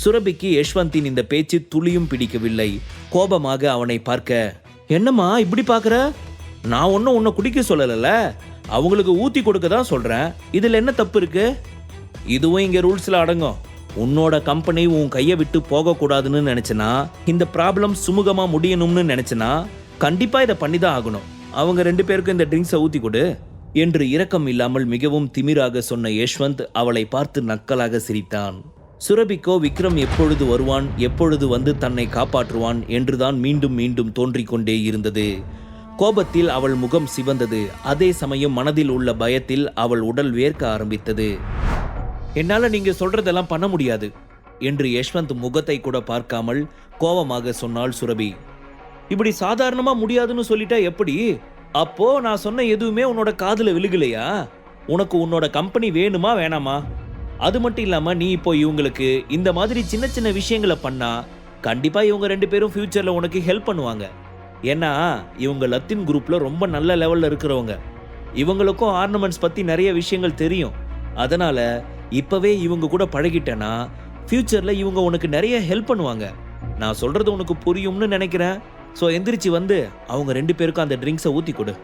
சுரபிக்கு யஷ்வந்தின் இந்த பேச்சு துளியும் பிடிக்கவில்லை. கோபமாக அவனை பார்க்க என்னம்மா இப்படி பார்க்குற? நான் ஒன்றும் உன்னை குடிக்க சொல்லலைல்ல. அவங்களுக்கு ஊற்றி கொடுக்க தான் சொல்கிறேன் இதில் என்ன தப்பு இருக்கு? இதுவும் இங்கே ரூல்ஸில் அடங்கும். உன்னோட கம்பெனி உன் கையை விட்டு போகக்கூடாதுன்னு நினச்சினா இந்த ப்ராப்ளம் சுமூகமாக முடியணும்னு நினச்சினா கண்டிப்பாக இதை பண்ணி தான் ஆகணும். அவங்க ரெண்டு பேருக்கும் இந்த ட்ரிங்க்ஸை ஊற்றி கொடு. என்று இரக்கம் இல்லாமல் மிகவும் திமிராக சொன்ன யஷ்வந்த் அவளை பார்த்து நக்கலாக சிரித்தான். சுரபிக்கோ விக்ரம் எப்பொழுது வருவான் எப்பொழுது வந்து தன்னை காப்பாற்றுவான் என்றுதான் மீண்டும் மீண்டும் தோன்றிக்கொண்டே இருந்தது. கோபத்தில் அவள் முகம் சிவந்தது. அதே சமயம் மனதில் உள்ள பயத்தில் அவள் உடல் வேர்க்க ஆரம்பித்தது. என்னால நீங்க சொல்றதெல்லாம் பண்ண முடியாது என்று யஷ்வந்த் முகத்தை கூட பார்க்காமல் கோபமாக சொன்னாள் சுரபி. இப்படி சாதாரணமா முடியாதுன்னு சொல்லிட்டா எப்படி? அப்போ நான் சொன்ன எதுவுமே உன்னோட காதுல விழுகலையா? உனக்கு உன்னோட கம்பெனி வேணுமா வேணாமா? அது மட்டும் இல்லாமல் நீ இப்போ இவங்களுக்கு இந்த மாதிரி சின்ன சின்ன விஷயங்களை பண்ணா கண்டிப்பாக இவங்க ரெண்டு பேரும் ஃப்யூச்சரில் உனக்கு ஹெல்ப் பண்ணுவாங்க. ஏன்னா இவங்க லத்தின் குரூப்பில் ரொம்ப நல்ல லெவலில் இருக்கிறவங்க. இவங்களுக்கும் ஆர்னமெண்ட்ஸ் பற்றி நிறைய விஷயங்கள் தெரியும். அதனால இப்போவே இவங்க கூட பழகிட்டேன்னா ஃப்யூச்சரில் இவங்க உனக்கு நிறைய ஹெல்ப் பண்ணுவாங்க. நான் சொல்கிறது உனக்கு புரியும்னு நினைக்கிறேன். ஸோ எந்திரிச்சு வந்து அவங்க ரெண்டு பேருக்கும் அந்த ட்ரிங்க்ஸை ஊற்றி கொடு.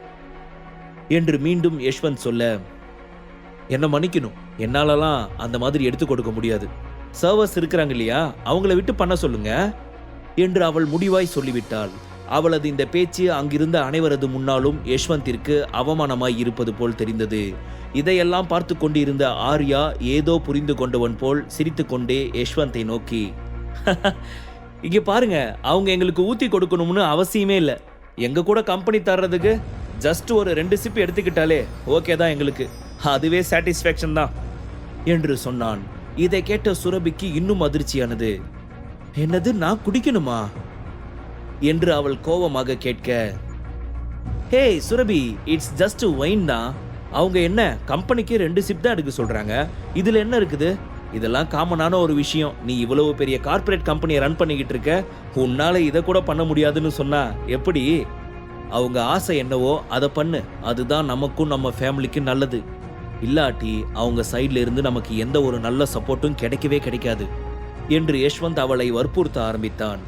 என்று மீண்டும் யஷ்வந்த் சொல்ல என்னை மன்னிக்கணும். என்னாலலாம் அந்த மாதிரி எடுத்து கொடுக்க முடியாது. சர்வர்ஸ் இருக்கிறாங்க இல்லையா? அவங்கள விட்டு பண்ண சொல்லுங்க. என்று அவள் முடிவாய் சொல்லிவிட்டாள். அவளது இந்த பேச்சு அங்கிருந்த அனைவரது முன்னாலும் யஷ்வந்திற்கு அவமானமாய் இருப்பது போல் தெரிந்தது. இதையெல்லாம் பார்த்து கொண்டிருந்த ஆர்யா ஏதோ புரிந்து கொண்டவன் போல் சிரித்துக்கொண்டே யஷ்வந்தை நோக்கி இங்க பாருங்க அவங்க எங்களுக்கு ஊத்தி கொடுக்கணும்னு அவசியமே இல்லை. எங்க கூட கம்பெனி தர்றதுக்கு ஜஸ்ட் ஒரு ரெண்டு சிப் எடுத்துக்கிட்டாலே ஓகே தான் எங்களுக்கு. அதுவே சாட்டிஸ்ஃபேக்ஷன் தான். என்று சொன்னான். இதை கேட்ட சுரபிக்கு இன்னும் அதிர்ச்சியானது. என்னது நான் குடிக்கணுமா? என்று அவள் கோபமாக கேட்க hey Surabhi it's just wine தான். அவங்க என்ன கம்பெனிக்கு ரெண்டு சிப் தான் எடுக்க சொல்றாங்க? இதுல என்ன இருக்குது? இதெல்லாம் காமனான ஒரு விஷயம். நீ இவ்வளவு பெரிய கார்ப்பரேட் கம்பெனியை ரன் பண்ணிக்கிட்டு இருக்க. உன்னால இதை கூட பண்ண முடியாதுன்னு சொன்னா எப்படி? அவங்க ஆசை என்னவோ அதை பண்ணு. அதுதான் நமக்கும் நம்ம ஃபேமிலிக்கும் நல்லது. இல்லாட்டி அவங்க சைட்ல இருந்து நமக்கு எந்த ஒரு நல்ல சப்போர்ட்டும் கிடைக்கவே கிடைக்காது என்று யஷ்வந்த் அவளை வற்புறுத்த ஆரம்பித்தான்.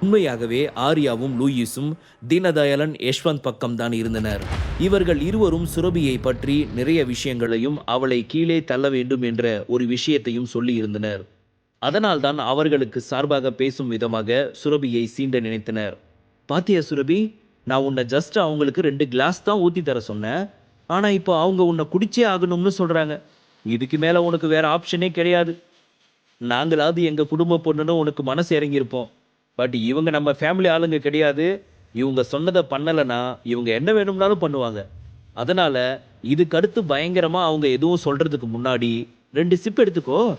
உண்மையாகவே ஆர்யாவும் லூயிஸும் தீனதயாளன் யஷ்வந்த் பக்கம்தான் இருந்தனர். இவர்கள் இருவரும் சுரபியை பற்றி நிறைய விஷயங்களையும் அவளை கீழே தள்ள வேண்டும் என்ற ஒரு விஷயத்தையும் சொல்லியிருந்தனர் அதனால்தான் அவர்களுக்கு சார்பாக பேசும் விதமாக சுரபியை சீண்ட நினைத்தனர். பாத்தியா சுரபி நான் உன்னை ஜஸ்ட் அவங்களுக்கு ரெண்டு கிளாஸ் தான் ஊத்தி தர சொன்னேன். ஆனா இப்போ அவங்க உன்னை குடிச்சே ஆகணும்னு சொல்றாங்க. இதுக்கு மேல உனக்கு வேற ஆப்ஷனே கிடையாது. நாங்களாவது எங்க குடும்ப பொண்ணுன்னு உனக்கு மனசு இறங்கியிருப்போம். பட் இவங்க நம்ம ஃபேமிலி ஆளுங்க கிடையாது. இவங்க சொன்னதை பண்ணலைன்னா இவங்க என்ன வேணும்னாலும் பண்ணுவாங்க. அதனால இதுக்கடுத்து பயங்கரமாக பயங்கரமா அவங்க எதுவும் சொல்றதுக்கு முன்னாடி ரெண்டு சிப் எடுத்துக்கோ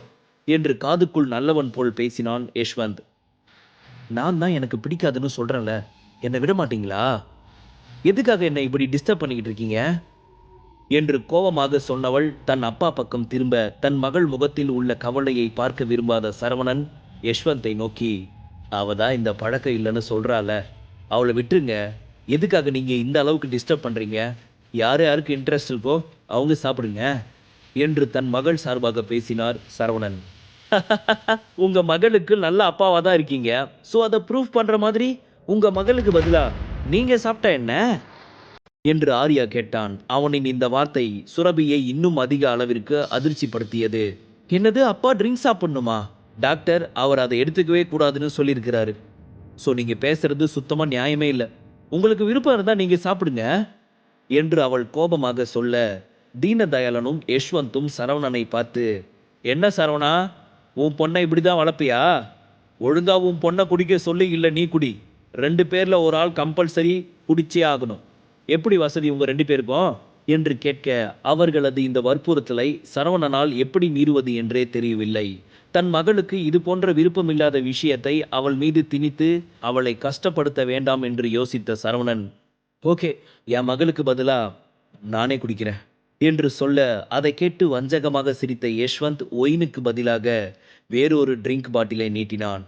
என்று காதுக்குள் நல்லவன் போல் பேசினான் யஷ்வந்த். நான் தான் எனக்கு பிடிக்காதுன்னு சொல்றேன்ல. என்னை விட மாட்டீங்களா? எதுக்காக என்னை இப்படி டிஸ்டர்ப் பண்ணிக்கிட்டு இருக்கீங்க? என்று கோபமாக சொன்னவள் தன் அப்பா பக்கம் திரும்ப தன் மகள் முகத்தில் உள்ள கவலையை பார்க்க விரும்பாத சரவணன் யஷ்வந்தை நோக்கி அவ தான் இந்த பழக்கம் இல்லைன்னு சொல்றால அவளை விட்டுருங்க. எதுக்காக நீங்க இந்த அளவுக்கு டிஸ்டர்ப் பண்றீங்க? யார் யாருக்கு இன்ட்ரெஸ்ட் இருக்கோ அவங்க சாப்பிடுங்க என்று தன் மகள் சார்பாக பேசினார் சரவணன். உங்க மகளுக்கு நல்ல அப்பாவா தான் இருக்கீங்க. ஸோ அதை ப்ரூஃப் பண்ற மாதிரி உங்க மகளுக்கு பதிலா நீங்க சாப்பிட்டா என்ன? என்று ஆர்யா கேட்டான். அவனின் இந்த வார்த்தை சுரபியை இன்னும் அதிக அளவிற்கு அதிர்ச்சிப்படுத்தியது. என்னது அப்பா ட்ரிங்க் சாப்பிடணுமா? டாக்டர் அவர் அதை எடுத்துக்கவே கூடாதுன்னு சொல்லியிருக்கிறாரு. ஸோ நீங்க பேசுறது சுத்தமா நியாயமே இல்லை. உங்களுக்கு விருப்பம் இருந்தா நீங்க சாப்பிடுங்க. என்று அவள் கோபமாக சொல்ல தீனதயாளனும் யஷ்வந்தும் சரவணனை பார்த்து என்ன சரவணா உன் பொண்ணை இப்படிதான் வளர்ப்பியா? ஒழுங்கா உன் பொண்ணை குடிக்க சொல்லி இல்லை நீ குடி. ரெண்டு பேர்ல ஒரு ஆள் கம்பல்சரி குடிச்சே ஆகணும். எப்படி வசதி உங்க ரெண்டு பேருக்கும்? என்று கேட்க அவர்களது இந்த வற்புறுத்தலை சரவணனால் எப்படி மீறுவது என்றே தெரியவில்லை. தன் மகளுக்கு இது போன்ற விருப்பமில்லாத விஷயத்தை அவள் மீது திணித்து அவளை கஷ்டப்படுத்த வேண்டாம் என்று யோசித்த சரவணன் ஓகே என் மகளுக்கு பதிலா நானே குடிக்கிறேன் என்று சொல்ல அதை கேட்டு வஞ்சகமாக சிரித்த யஷ்வந்த் ஒயினுக்கு பதிலாக வேறொரு ட்ரிங்க் பாட்டிலை நீட்டினான்.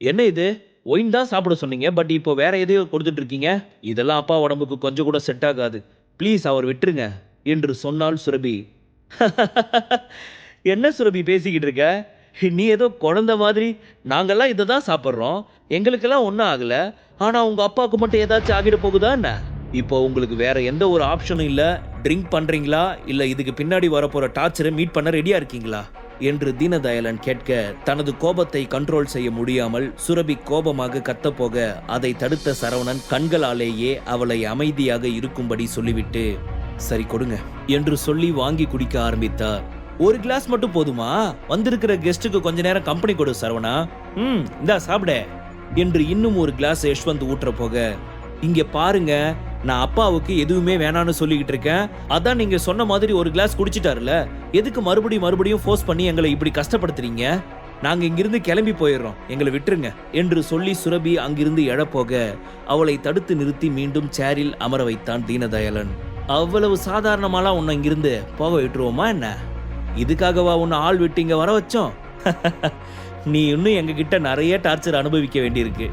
என்ன இது? ஒயின் தான் சாப்பிட சொன்னீங்க பட் இப்போ வேற எதையோ கொடுத்துட்டு இருக்கீங்க. இதெல்லாம் அப்பா உடம்புக்கு கொஞ்சம் கூட செட் ஆகாது. ப்ளீஸ் அவர் விட்டுருங்க என்று சொன்னால் சுரபி. என்ன சுரபி பேசிக்கிட்டு இருக்க? நீ ஏதோ குழந்த மாதிரி. நாங்கள்லாம் இதை தான் சாப்பிட்றோம். எங்களுக்கெல்லாம் ஒன்றும் ஆகலை. ஆனால் உங்கள் அப்பாவுக்கு மட்டும் ஏதாச்சும் ஆகிட போகுதா என்ன? இப்போ உங்களுக்கு வேற எந்த ஒரு ஆப்ஷனும் இல்லை. ட்ரிங்க் பண்ணுறீங்களா இல்லை இதுக்கு பின்னாடி வரப்போகிற டார்ச்சரை மீட் பண்ண ரெடியாக இருக்கீங்களா? என்று தீனதயாளன் கேட்க தனது கோபத்தை கண்ட்ரோல் செய்ய முடியாமல் சுரபி கோபமாக கத்தப்போக அதை தடுத்த சரவணன் கண்களாலேயே அவளை அமைதியாக இருக்கும்படி சொல்லிவிட்டு சரி கொடுங்க என்று சொல்லி வாங்கி குடிக்க ஆரம்பித்தார். ஒரு கிளாஸ் மட்டும் போதுமா? வந்திருக்கிற கெஸ்ட்டுக்கு கொஞ்ச நேரம் கம்பெனி கொடு சரவணா. ம் இந்தா சாப்பிட என்று இன்னும் ஒரு கிளாஸ் யஷ்வந்த் ஊற்ற போக இங்க பாருங்க நான் அப்பாவுக்கு எதுவுமே வேணான்னு சொல்லிக்கிட்டு இருக்கேன். அதான் நீங்க சொன்ன மாதிரி ஒரு கிளாஸ் குடிச்சிட்டாருல. எதுக்கு மறுபடியும் மறுபடியும் ஃபோர்ஸ் பண்ணி எங்களை இப்படி கஷ்டப்படுத்துறீங்க? நாங்க இங்கிருந்து கிளம்பி போயிடுறோம். எங்களை விட்டுருங்க என்று சொல்லி சுரபி அங்கிருந்து எழப்போக. அவளை தடுத்து நிறுத்தி மீண்டும் சேரில் அமர வைத்தான் தீனதயாளன். அவ்வளவு சாதாரணமாலாம் உன்னை இங்கிருந்து போக விட்டுருவோமா என்ன? இதுக்காகவா உன்னை ஆள் விட்டு இங்க வர வச்சோம்? நீ இன்னும் எங்ககிட்ட நிறைய டார்ச்சர் அனுபவிக்க வேண்டியிருக்கு.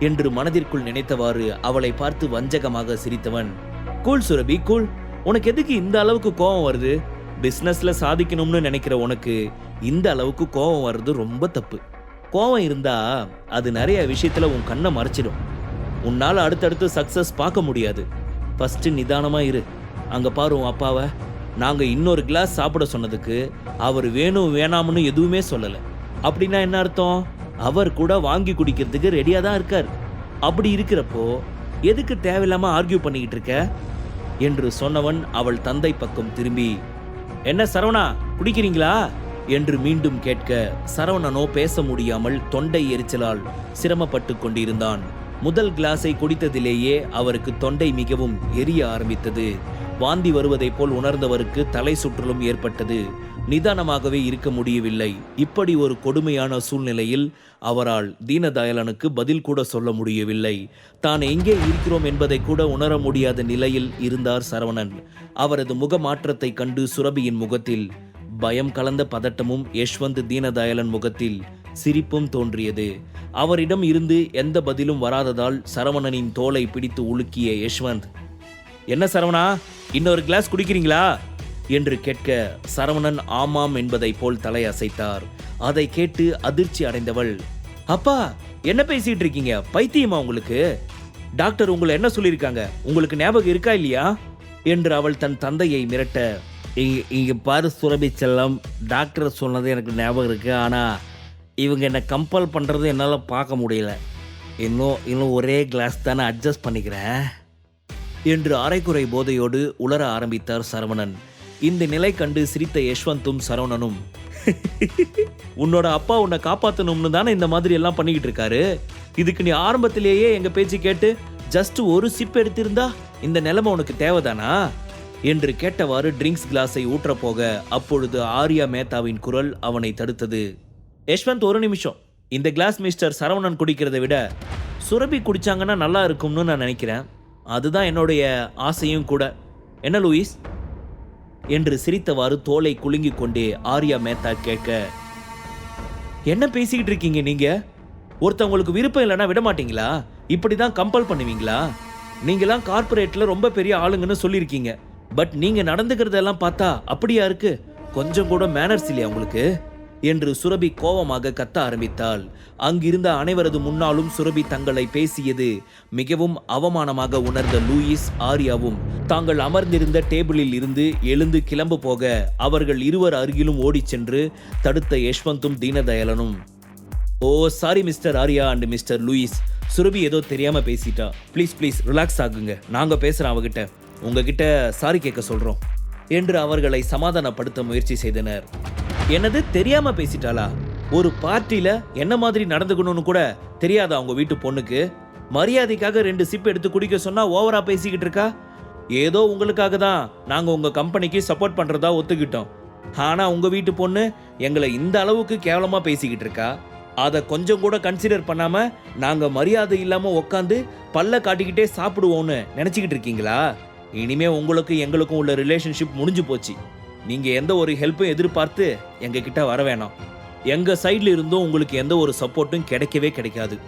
என்று மனதிற்குள் நினைத்தவாறு அவளை பார்த்து வஞ்சகமாக சிரித்தவன். கூல் சுரபி கூல் உனக்கு எதுக்கு இந்த அளவுக்கு கோபம் வருது? பிஸ்னஸ்ல சாதிக்கணும்னு நினைக்கிற உனக்கு இந்த அளவுக்கு கோபம் வர்றது ரொம்ப தப்பு. கோபம் இருந்தா அது நிறைய விஷயத்துல உன் கண்ணை மறைச்சிடும். உன்னால அடுத்தடுத்து சக்சஸ் பார்க்க முடியாது. ஃபர்ஸ்ட் நிதானமா இரு. அங்க பாரு உன் அப்பாவை. நாங்க இன்னொரு கிளாஸ் சாப்பிட சொன்னதுக்கு அவர் வேணும் வேணாம்னு எதுவுமே சொல்லல. அப்படின்னா என்ன அர்த்தம்? அவர் கூட வாங்கி குடிக்கிறதுக்கு ரெடியாக தான் இருக்கார். அப்படி இருக்கிறப்போ எதுக்கு தேவையில்லாமல் ஆர்கியூ பண்ணிக்கிட்டு இருக்க? என்று சொன்னவன் அவள் தந்தை பக்கம் திரும்பி என்ன சரவணா குடிக்கிறீங்களா? என்று மீண்டும் கேட்க சரவணனோ பேச முடியாமல் தொண்டை எரிச்சலால் சிரமப்பட்டு கொண்டிருந்தான். முதல் கிளாஸை குடித்ததிலேயே அவருக்கு தொண்டை மிகவும் எரிய ஆரம்பித்தது. வாந்தி வருவதைப் போல் உணர்ந்தவருக்கு தலை சுற்றலும் ஏற்பட்டது. நிதானமாகவே இருக்க முடியவில்லை. இப்படி ஒரு கொடுமையான சூழ்நிலையில் அவரால் தீனதயாளனுக்கு பதில் கூட சொல்ல முடியவில்லை. தான் எங்கே இருக்கிறோம் என்பதை கூட உணர முடியாத நிலையில் இருந்தார் சரவணன். அவரது முக மாற்றத்தை கண்டு சுரபியின் முகத்தில் பயம் கலந்த பதட்டமும் யஷ்வந்த் தீனதயாளன் முகத்தில் சிரிப்பும் தோன்றியது. அவரிடம் இருந்து எந்த பதிலும் வராததால் சரவணனின் தோலை பிடித்து உலுக்கிய யஷ்வந்த் என்ன சரவணா இன்னொரு கிளாஸ் குடிக்கிறீங்களா? என்று கேட்க சரவணன் ஆமாம் என்பதை போல் தலை அசைத்தார் அதை கேட்டு அதிர்ச்சி அடைந்தவள் அப்பா என்ன பேசிட்டு இருக்கீங்க? பைத்தியமா உங்களுக்கு? டாக்டர் உங்களை என்ன சொல்லியிருக்காங்க? உங்களுக்கு ஞாபகம் இருக்கா இல்லையா? என்று அவள் தன் தந்தையை மிரட்ட இங்கே இங்க பாரு சுரபி செல்லம் டாக்டர் சொன்னது எனக்கு ஞாபகம் இருக்கு. ஆனா இவங்க என்னை கம்பல் பண்றது என்னால் பார்க்க முடியல. இன்னும் இன்னும் ஒரே கிளாஸ் தானே அட்ஜஸ்ட் பண்ணிக்கிறேன். என்று அரைக்குறை போதையோடு உளர ஆரம்பித்தார் சரவணன். இந்த நிலை கண்டு சிரித்த யஷ்வந்தும் சரவணனும் உன்னோட அப்பா உன்னை காப்பாற்றணும்னு தானே இந்த மாதிரி எல்லாம் பண்ணிக்கிட்டு இருக்காரு? இதுக்கு நீ ஆரம்பத்திலேயே எங்க பேச்சு கேட்டு ஜஸ்ட் ஒரு சிப் எடுத்திருந்தா இந்த நிலைமை உனக்கு தேவைதானா? என்று கேட்டவாறு ட்ரிங்க்ஸ் கிளாஸை ஊற்ற போக அப்பொழுது ஆர்யா மேத்தாவின் குரல் அவனை தடுத்தது. யஷ்வந்த் ஒரு நிமிஷம். இந்த கிளாஸ் மிஸ்டர் சரவணன் குடிக்கிறதை விட சுரபி குடிச்சாங்கன்னா நல்லா இருக்கும்னு நான் நினைக்கிறேன். அதுதான் என்னுடைய ஆசையும் கூட. என்ன லூயிஸ்? என்று சிரித்தவாறு தோலை குலுங்கிக் கொண்டே ஆர்யா மேத்தா கேட்க என்ன பேசிக்கிட்டு இருக்கீங்க நீங்க? ஒருத்தவங்களுக்கு விருப்பம் இல்லைன்னா விட மாட்டீங்களா? இப்படிதான் கம்பல் பண்ணுவீங்களா? நீங்களாம் கார்பரேட்ல ரொம்ப பெரிய ஆளுங்கன்னு சொல்லியிருக்கீங்க. பட் நீங்க நடந்துக்கிறதெல்லாம் பார்த்தா அப்படியா இருக்கு? கொஞ்சம் கூட மேனர்ஸ் இல்லையா உங்களுக்கு? என்று சுரபி கோபமாக கத்த ஆரம்பித்தாள். அங்கிருந்த அனைவரது முன்னாலும் சுரபி தங்களை பேசியது மிகவும் அவமானமாக உணர்ந்த லூயிஸ் ஆர்யாவும் தாங்கள் அமர்ந்திருந்த டேபிளில் இருந்து எழுந்து கிளம்ப போக அவர்கள் இருவர் அருகிலும் ஓடிச் சென்று தடுத்த யஷ்வந்தும் தீனதயாளனும். ஓ sorry mister Arya and mister Louis. Surabhi ஏதோ தெரியாம பேசிட்டா. ப்ளீஸ் ப்ளீஸ் ரிலாக்ஸ் ஆகுங்க. நாங்க பேசுறோம் அவகிட்ட. உங்ககிட்ட சாரி கேட்க சொல்றோம். என்று அவர்களை சமாதானப்படுத்த முயற்சி செய்தனர். என்னது தெரியாம பேசிட்டாளா? ஒரு பார்ட்டியில என்ன மாதிரி நடந்துக்கணும்னு கூட தெரியாதா அவங்க வீட்டு பொண்ணுக்கு? மரியாதைக்காக ரெண்டு சிப் எடுத்து குடிக்க சொன்னா ஓவரா பேசிக்கிட்டு இருக்கா? ஏதோ உங்களுக்காக தான் நாங்க உங்க கம்பெனிக்கு சப்போர்ட் பண்றதா ஒத்துக்கிட்டோம். ஆனா உங்க வீட்டு பொண்ணு எங்களை இந்த அளவுக்கு கேவலமா பேசிக்கிட்டு இருக்கா? அதை கொஞ்சம் கூட கன்சிடர் பண்ணாம நாங்க மரியாதை இல்லாம உக்காந்து பல்ல காட்டிக்கிட்டே சாப்பிடுவோம்னு நினைச்சுக்கிட்டு இருக்கீங்களா? இனிமே உங்களுக்கு எங்களுக்கும் உள்ள ரிலேஷன்ஷிப் முடிஞ்சு போச்சு. நீங்க எந்த ஒரு ஹெல்ப்பும் எதிர்பார்த்து எங்க கிட்ட வர வேணாம். எங்க சைடில் இருந்தும் உங்களுக்கு எந்த ஒரு சப்போர்ட்டும் கிடைக்கவே கிடைக்காது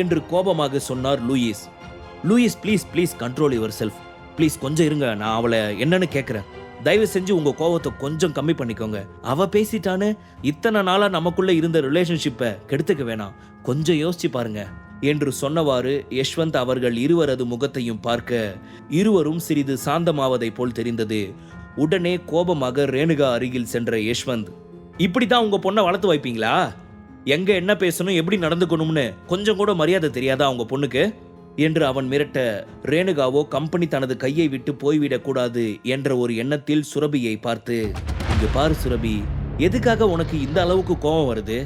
என்று கோபமாக சொன்னார் Louis. Louis please please control yourself please கொஞ்சம் இருங்க நான் அவளை என்னன்னு கேட்குறேன் தயவு செஞ்சு உங்க கோபத்தை கொஞ்சம் கம்மி பண்ணிக்கோங்க. அவ பேசிட்டான்னு இத்தனை நாளா நமக்குள்ள இருந்த ரிலேஷன்ஷிப்பை கெடுத்துக்க வேணாம். கொஞ்சம் யோசிச்சு பாருங்க என்று சொன்னவாறு யஷ்வந்த் அவர்கள் இருவரது முகத்தையும் பார்க்க இருவரும் சிறிது சாந்தமாவதை போல் தெரிந்தது. உடனே கோபமாக ரேணுகா அருகில் சென்ற யஷ்வந்த் இப்படிதான் உங்க பொண்ணை வளர்த்து வைப்பீங்களா? எங்க என்ன பேசணும் எப்படி நடந்துக்கணும்னு கொஞ்சம் கூட மரியாதை தெரியாதா உங்க பொண்ணுக்கு? என்று அவன் மிரட்ட ரேணுகாவோ கம்பெனி தனது கையை விட்டு போய்விடக்கூடாது என்ற ஒரு எண்ணத்தில் சுரபியை பார்த்து இங்க பாரு சுரபி எதுக்காக உனக்கு இந்த அளவுக்கு கோபம் வருது?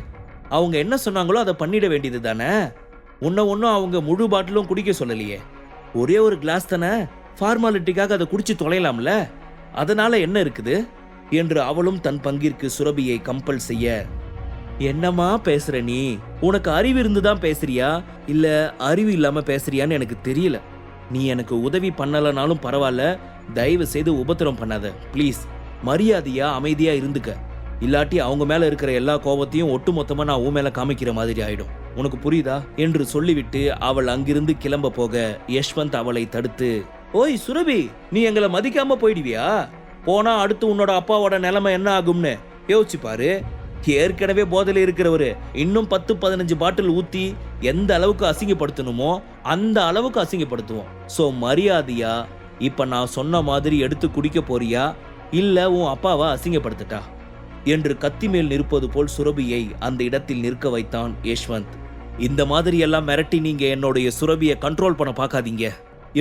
அவங்க என்ன சொன்னாங்களோ அதை பண்ணிட வேண்டியது தானே? உன்னை ஒன்றும் அவங்க முழு பாட்டிலும் குடிக்க சொல்லலையே. ஒரே ஒரு கிளாஸ் தானே? ஃபார்மாலிட்டிக்காக அதை குடிச்சு தொலையலாம்ல? அதனால என்ன இருக்குது? என்று அவளும் தன் பங்கிற்கு சுரபியை கம்பல் செய்ய என்னம்மா பேசுற நீ? உனக்கு அறிவு இருந்துதான் பேசுறியா? இல்ல அறிவு இல்லாம பேசுறியான்னு எனக்கு தெரியல. நீ எனக்கு உதவி பண்ணலனாலும் பரவாயில்ல. தயவு செய்து உபத்திரம் பண்ணாத. ப்ளீஸ் மரியாதையா அமைதியா இருந்துக்க. இல்லாட்டி அவங்க மேல இருக்கிற எல்லா கோபத்தையும் ஒட்டுமொத்தமா நான் உன் மேல காமிக்கிற மாதிரி ஆயிடும். உனக்கு புரியுதா? என்று சொல்லிவிட்டு அவள் அங்கிருந்து கிளம்ப போக யஷ்வந்த் அவளை தடுத்து ஓய் சுரபி நீ எங்களை மதிக்காம போயிடுவியா? போனா அடுத்து உன்னோட அப்பாவோட நிலைமை என்ன ஆகும்னு? யோசிச்சு பாரு. ஏற்கனவே போதையில் இருக்கிறவரு இன்னும் பத்து பதினஞ்சு பாட்டில் ஊத்தி எந்த அளவுக்கு அசிங்கப்படுத்தணுமோ அந்த அளவுக்கு அசிங்கப்படுத்துவோம். சோ மரியாதையா? இப்ப நான் சொன்ன மாதிரி எடுத்து குடிக்க போறியா? இல்ல உன் அப்பாவை அசிங்கப்படுத்தட்டா? என்று கத்தி மேல் நிற்பது போல் சுரபியை அந்த இடத்தில் நிற்க வைத்தான் யஷ்வந்த். இந்த மாதிரி எல்லாம் மிரட்டி நீங்க என்னுடைய சுரபியை கண்ட்ரோல் பண்ண பார்க்காதீங்க.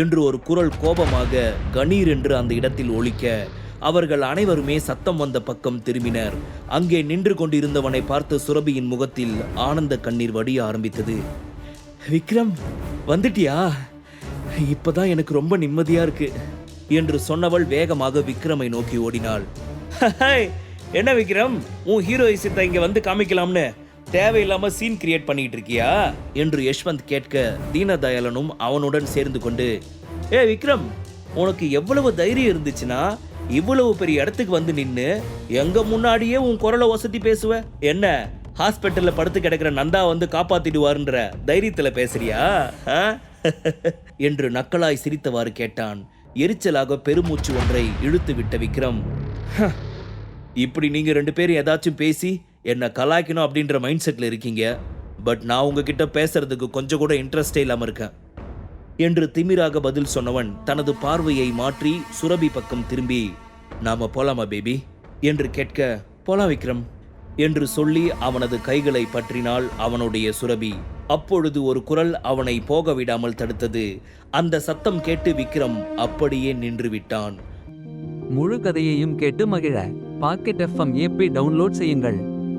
என்று ஒரு குரல் கோபமாக கணீர் என்று அந்த இடத்தில் ஒழிக்க அவர்கள் அனைவருமே சத்தம் வந்த பக்கம் திரும்பினர். அங்கே நின்று கொண்டிருந்தவனை பார்த்து சுரபியின் முகத்தில் ஆனந்த கண்ணீர் வடிய ஆரம்பித்தது. விக்ரம் வந்துட்டியா? இப்பதான் எனக்கு ரொம்ப நிம்மதியா இருக்கு என்று சொன்னவள் வேகமாக விக்ரமை நோக்கி ஓடினாள். என்ன விக்ரம்? உன் ஹீரோயிசத்தை இங்க வந்து காமிக்கலாம்னு. தேவையில்லாம சீன் கிரியேட் பண்ணிட்டு இருக்கியா? என்று யஷ்வந்த் கேட்க தீனதயாளனும் அவனுடன் சேர்ந்து கொண்டு ஏ விக்ரம் உனக்கு எவ்வளவு தைரியம் இருந்துச்சுன்னா இவ்வளவு பெரிய இடத்துக்கு வந்து நின்னு எங்க முன்னாடியே உன் குரலை வசதி பேசுவ? என்ன ஹாஸ்பிட்டல்ல படுத்து கிடக்கிற நந்தா வந்து காப்பாத்திடுவாருன்ற தைரியத்துல பேசுறியா? ஆ? என்று நக்கலாய் சிரித்தவாறு கேட்டான். எரிச்சலாக பெருமூச்சு ஒன்றை இழுத்து விட்ட விக்ரம். இப்படி நீங்க ரெண்டு பேரும் ஏதாச்சும் பேசி என்னை கலாய்க்கணும் அப்படின்ற மைண்ட் செட்டில் இருக்கீங்க. பட் நான் உங்ககிட்ட பேசுறதுக்கு கொஞ்சம் கூட இன்ட்ரெஸ்டே இல்லாமல் இருக்கேன். என்று திமிராக பதில் சொன்னவன் தனது பார்வையை மாற்றி சுரபி பக்கம் திரும்பி நாம போலாமா பேபி என்று கேட்க போலாம் விக்ரம். என்று சொல்லி அவனது கைகளை பற்றினாள் அவனுடைய சுரபி அப்பொழுது ஒரு குரல் அவனை போக விடாமல் தடுத்தது. அந்த சத்தம் கேட்டு விக்ரம் அப்படியே நின்று விட்டான். முழு கதையையும் கேட்டு மகிழ. பாக்கெட் எஃப்எம் ஏபி டவுன்லோட் செய்யுங்கள்.